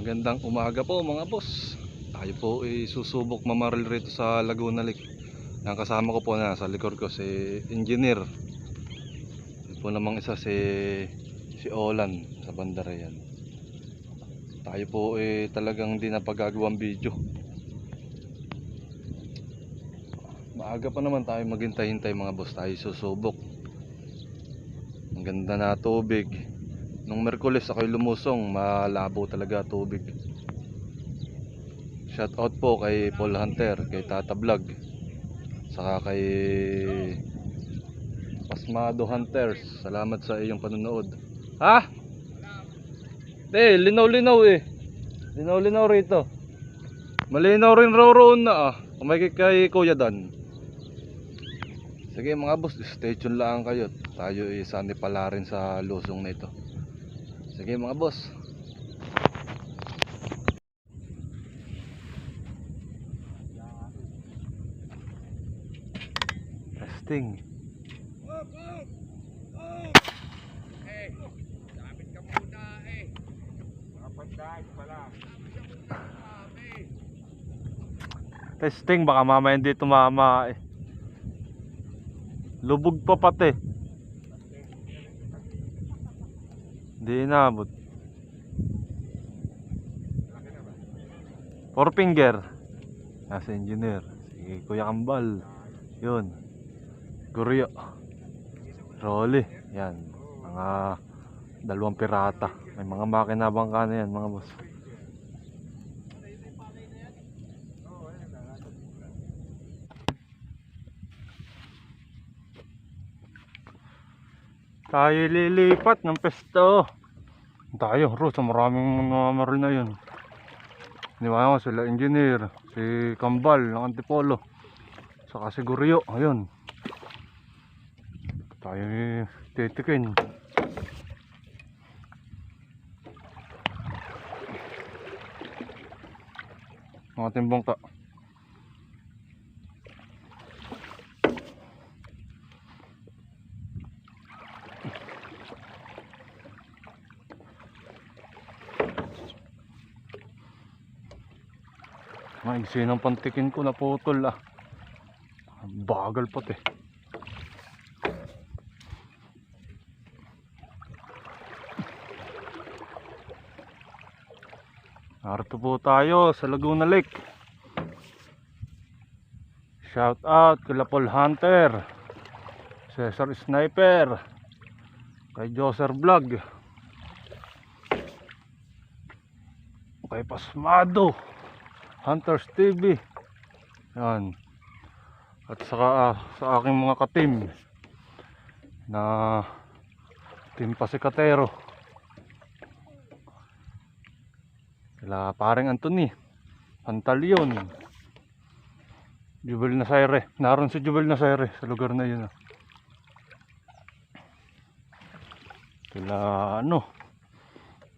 Magandang umaga po mga boss. Tayo po ay susubok mamaril rito sa Laguna Lake. Ang kasama ko po na sa likod ko si engineer. Yun po namang isa si si Olan sa bandara yan. Tayo po ay talagang di napagagawang video. Maaga pa naman tayo maghintay-hintay mga boss. Tayo susubok. Ang ganda na tubig. Nung Merkulis ako'y lumusong, malabo talaga tubig. Shout out po kay Paul Hunter, kay Tata Vlog, saka kay Pasmado Hunters. Salamat sa iyong panonood. Ha? Eh, linaw-linaw eh. Linaw-linaw rito. Malinaw rin raw roon na ah. Kumay kay Kuya Dan. Sige mga boss, stay tuned lang kayo. Tayo isani pala rin sa lusong na ito. Sige mga boss. Testing. Testing baka mamaya hindi tumama eh. Lubog pa pati. Hindi inabot. Four finger. Nasa engineer. Sige, Kuya Kambal. Yun. Guryo. Rolly. Yan. Mga dalawang pirata. May mga makina bangka na yan mga boss. Tayo lilipat ng pesto. Tayo, Ro, sa maraming namamaril na yun. Iniwanan ko sila engineer, si Kambal ng Antipolo, saka si Guryo, ayun. Tayo titikin. Ang ating bangka. Maigsi ng pantikin ko naputol ah. Bagal pati. Narito po tayo sa Laguna Lake. Shout out kay Paul Hunter, Cesar Sniper, kay Joser Vlog, kay Pasmado. Hunters TV yan. At saka ah, sa aking mga katim na team pasikatero. Sila paring Anthony Pantalion Jubel Nasaire. Naroon si Jubel Nasaire sa lugar na yun ah. sila ano?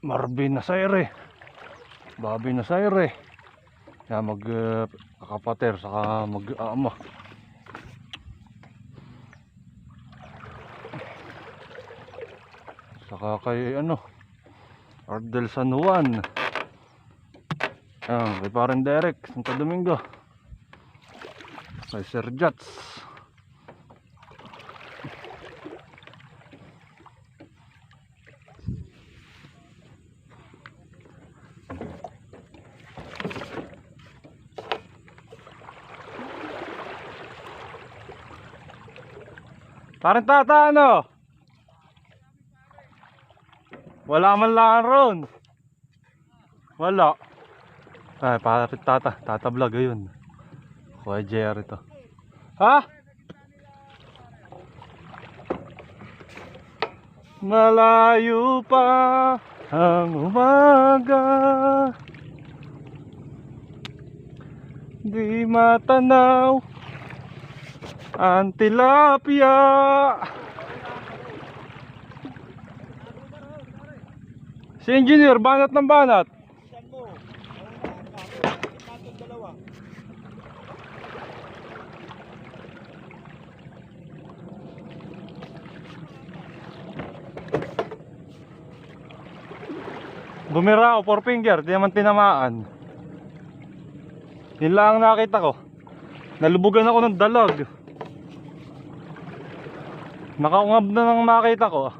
Marvin Nasaire. Bobby Nasaire kaya mag uh, kakapater saka mag aama saka kay ano Ardel San Juan. Ayan, kay parang Derek Santo Domingo. Sir Jats Parang tata ano? Wala man lang ron. Wala. Ay, parang tata. Tata vlog ayun. Kuya JR ito. Ha? Malayo pa ang umaga Di matanaw ang tilapia. Si engineer, banat ng banat. Bumira ako, four finger, di naman tinamaan. Yun lang ang nakita ko. Nalubugan ako ng dalag. Nakaungab na nang nakita ko.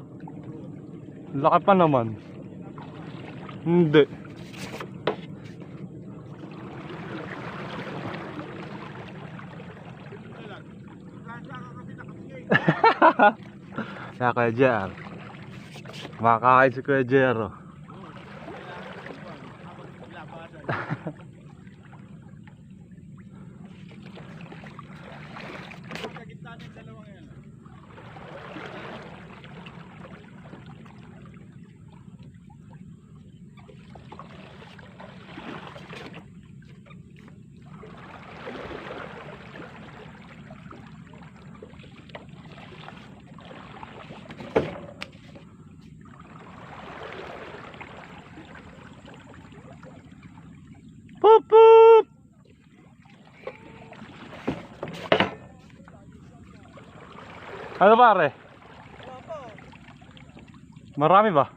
Laki pa naman. Hindi. Kaya Kuya Jer. Makakain si Kuya Jer. Ano pare? Marami ba?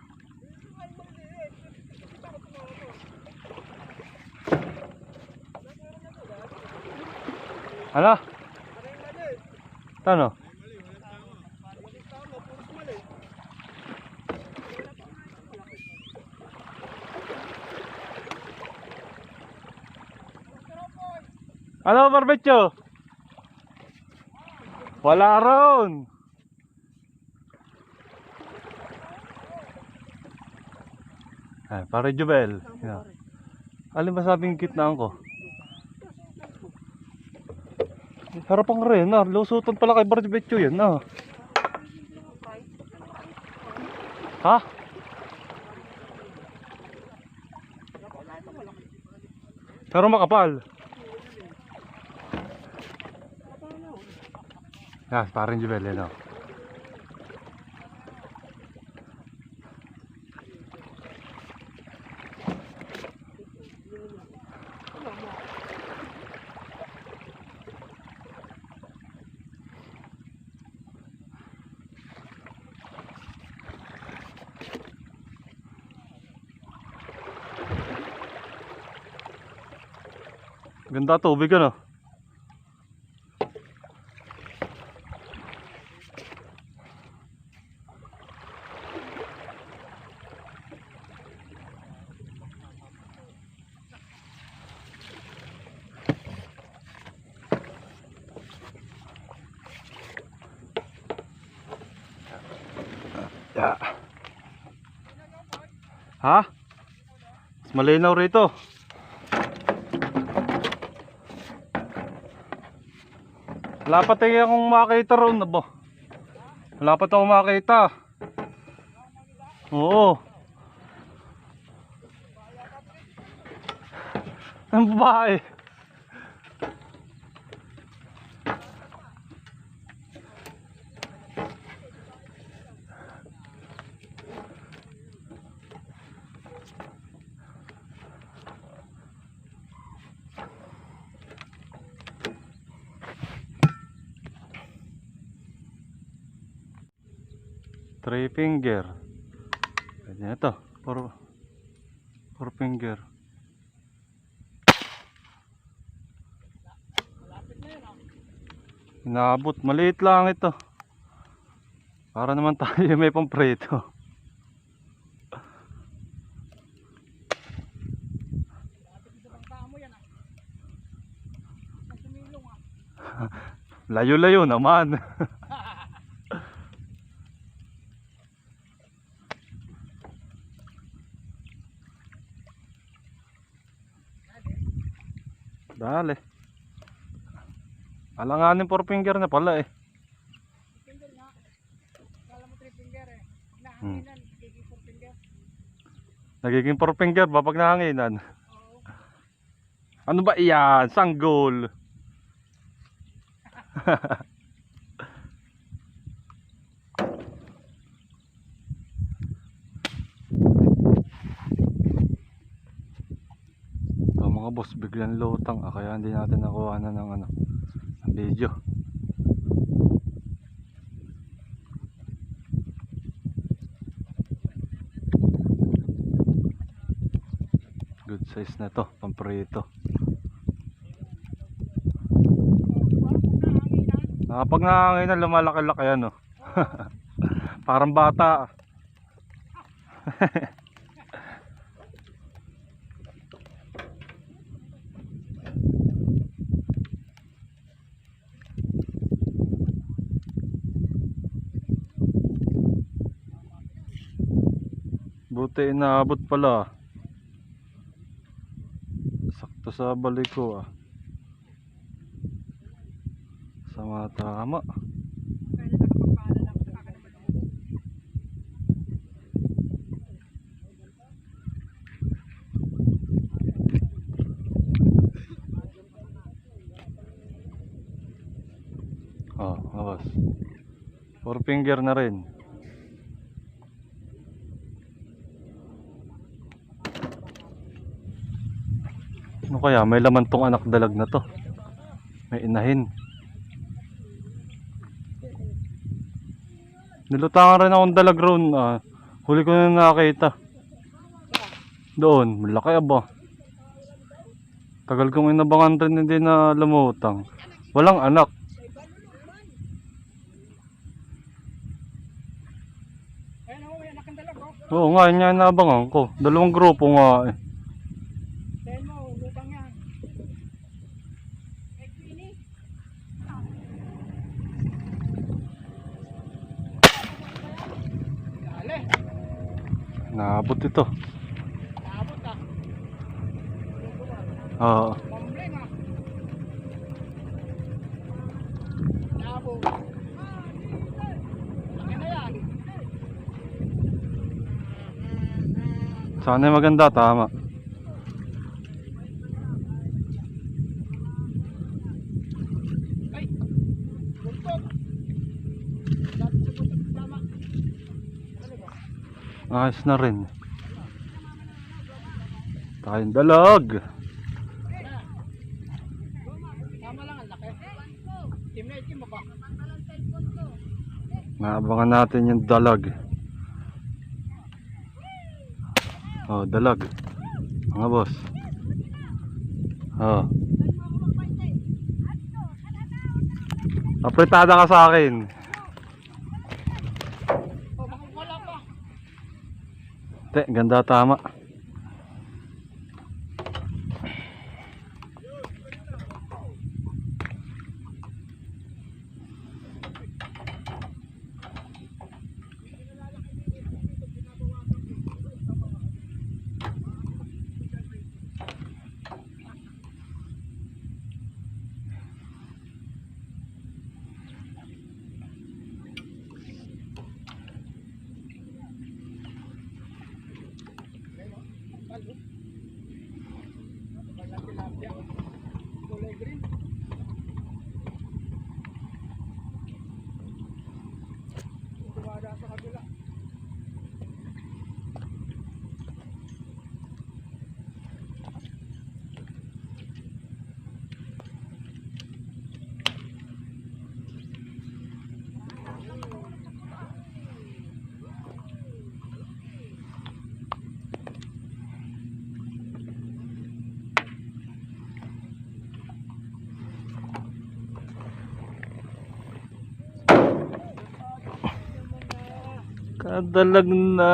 Ano? Ano? Ano barbecue? Wala ron. Ay, pare Jubel. Yeah. Alin ba sabing kitnaan ko? Harapang rin, ah. Lusutan pala kay barbecue yan, ah. Ha? Pero makapal. Yan, parang Jubel, yan, oh. Ganda tubig ano. Ya. Ha? Mas malinaw rito. Wala pa tayo akong makita roon na ba? Wala pa tayo makita. Oo. Ang babae. Three finger. Pwede na to. Four, four finger. Inabot. Maliit lang ito. Para naman tayo may pamprito. Layo-layo naman. Dale. Alanganin four finger na pala eh. finger nga. Kala mo three finger eh. Hmm. Nahanginan, giging four finger. Nagiging four finger ba pag nahanginan? Oo. Ano ba iyan? Sanggol. Ito mga boss, biglang lutang ah, kaya hindi natin nakuha na ng ano, video. Good size na to, pamprito. Nakapag pag nahangin na lumalaki-laki ano. Parang bata. Buti inaabot pala. Sakto sa balik ko ah. Sama tama. Oh, awas. Four finger na rin. Ano kaya? May laman tong anak dalag na to. May inahin. Nilutangan rin akong dalag roon. Ah, huli ko na nakakita. Doon, malaki aba. Tagal kong inabangan rin hindi na lumutang. Walang anak. Oo nga, yun nga yung naabangan ko. Dalawang grupo nga eh. Tingnan mo, lutang yan. Eh, Queenie. Dali. Naabot ito. Naabot ah. Oo. Sana maganda, tama. Ay! Buntot! Dapat sa buntot tama. Ano ba? Ayos na rin. Tayong dalag. Naabangan natin yung dalag. Oh, dalag. Mga boss. Oh. Apretada ka sa akin. Oh, baka wala pa. Te, ganda tama. Kadalag na.